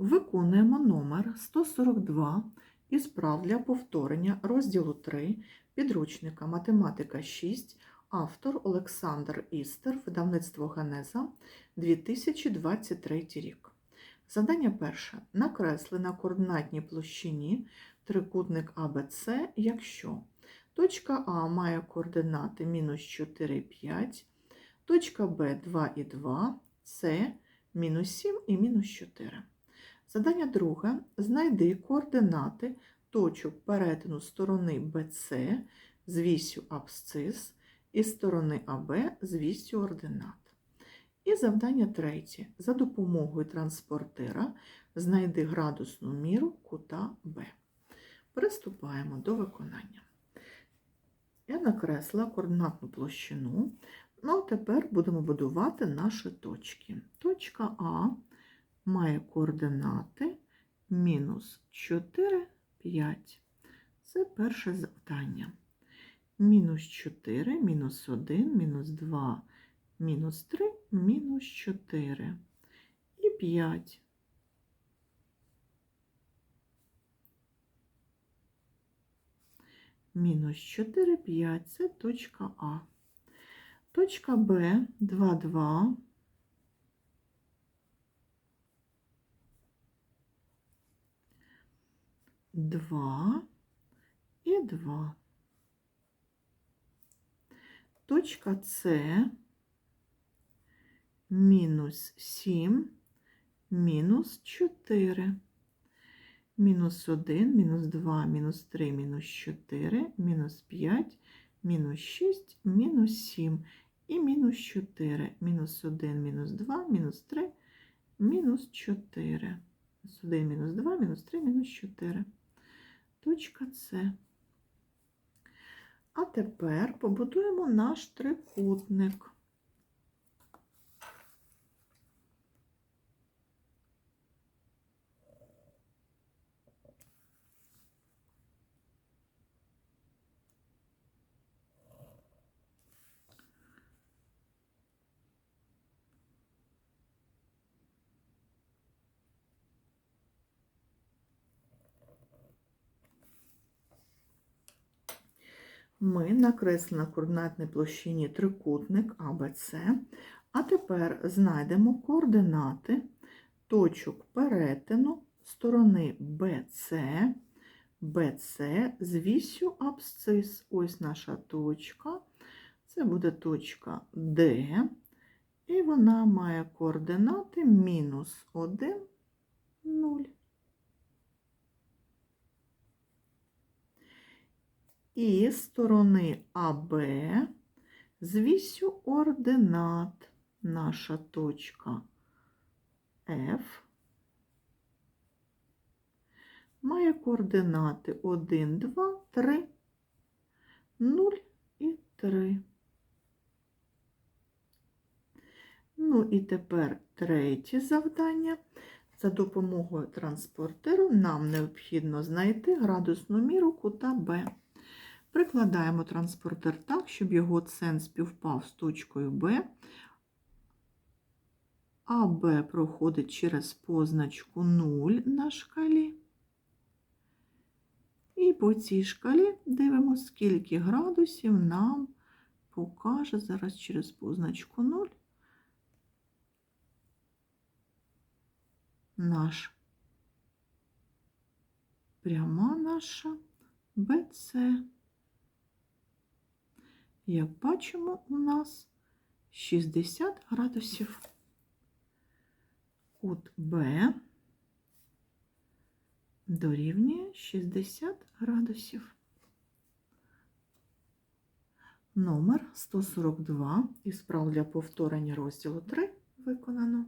Виконуємо номер 142 із прав для повторення розділу 3 підручника Математика 6, автор Олександр Істер, видавництво Генеза, 2023 рік. Завдання перше. Накресли на координатній площині трикутник АБЦ, якщо точка А має координати мінус 4, 5, точка Б 2 і 2, С мінус 7 і мінус 4. Задання друге. Знайди координати точок перетину сторони BC з вісю абсцис і сторони АБ з вісю ординат. І завдання третє. За допомогою транспортира знайди градусну міру кута Б. Приступаємо до виконання. Я накресла координатну площину. Ну, а тепер будемо будувати наші точки. Точка А має координати мінус 4, 5. Це перше завдання. Мінус 4, мінус 1, мінус 2, мінус 3, мінус 4 і 5. Мінус 4, 5 це точка А. Точка Б 2, 2. Два і два. Точка С мінус 7, мінус 4. Мінус 1, мінус 2, мінус 3, мінус 4, мінус 5, мінус 6, мінус 7 і мінус 4. Мінус 1, мінус 2, мінус 3, мінус 4. Мінус 1, мінус 2, мінус 3, мінус 4. Точка С. А тепер побудуємо наш трикутник. Ми накреслили на координатній площині трикутник АБЦ, а тепер знайдемо координати точок перетину сторони BC, BC з вісю абсцис. Ось наша точка. Це буде точка D, і вона має координати мінус 1, 0. І сторони АБ з вісю ординат наша точка F має координати 1, 2, 3, 0 і 3. Ну і тепер третє завдання. За допомогою транспортеру нам необхідно знайти градусну міру кута Б. Прикладаємо транспортер так, щоб його цен співпав з точкою Б, а Б проходить через позначку 0 на шкалі. І по цій шкалі дивимося, скільки градусів нам покаже зараз через позначку 0 наш пряма наша БЦ. Як бачимо, у нас 60 градусів. Кут Б дорівнює 60 градусів. Номер 142 із справ для повторення розділу 3 виконано.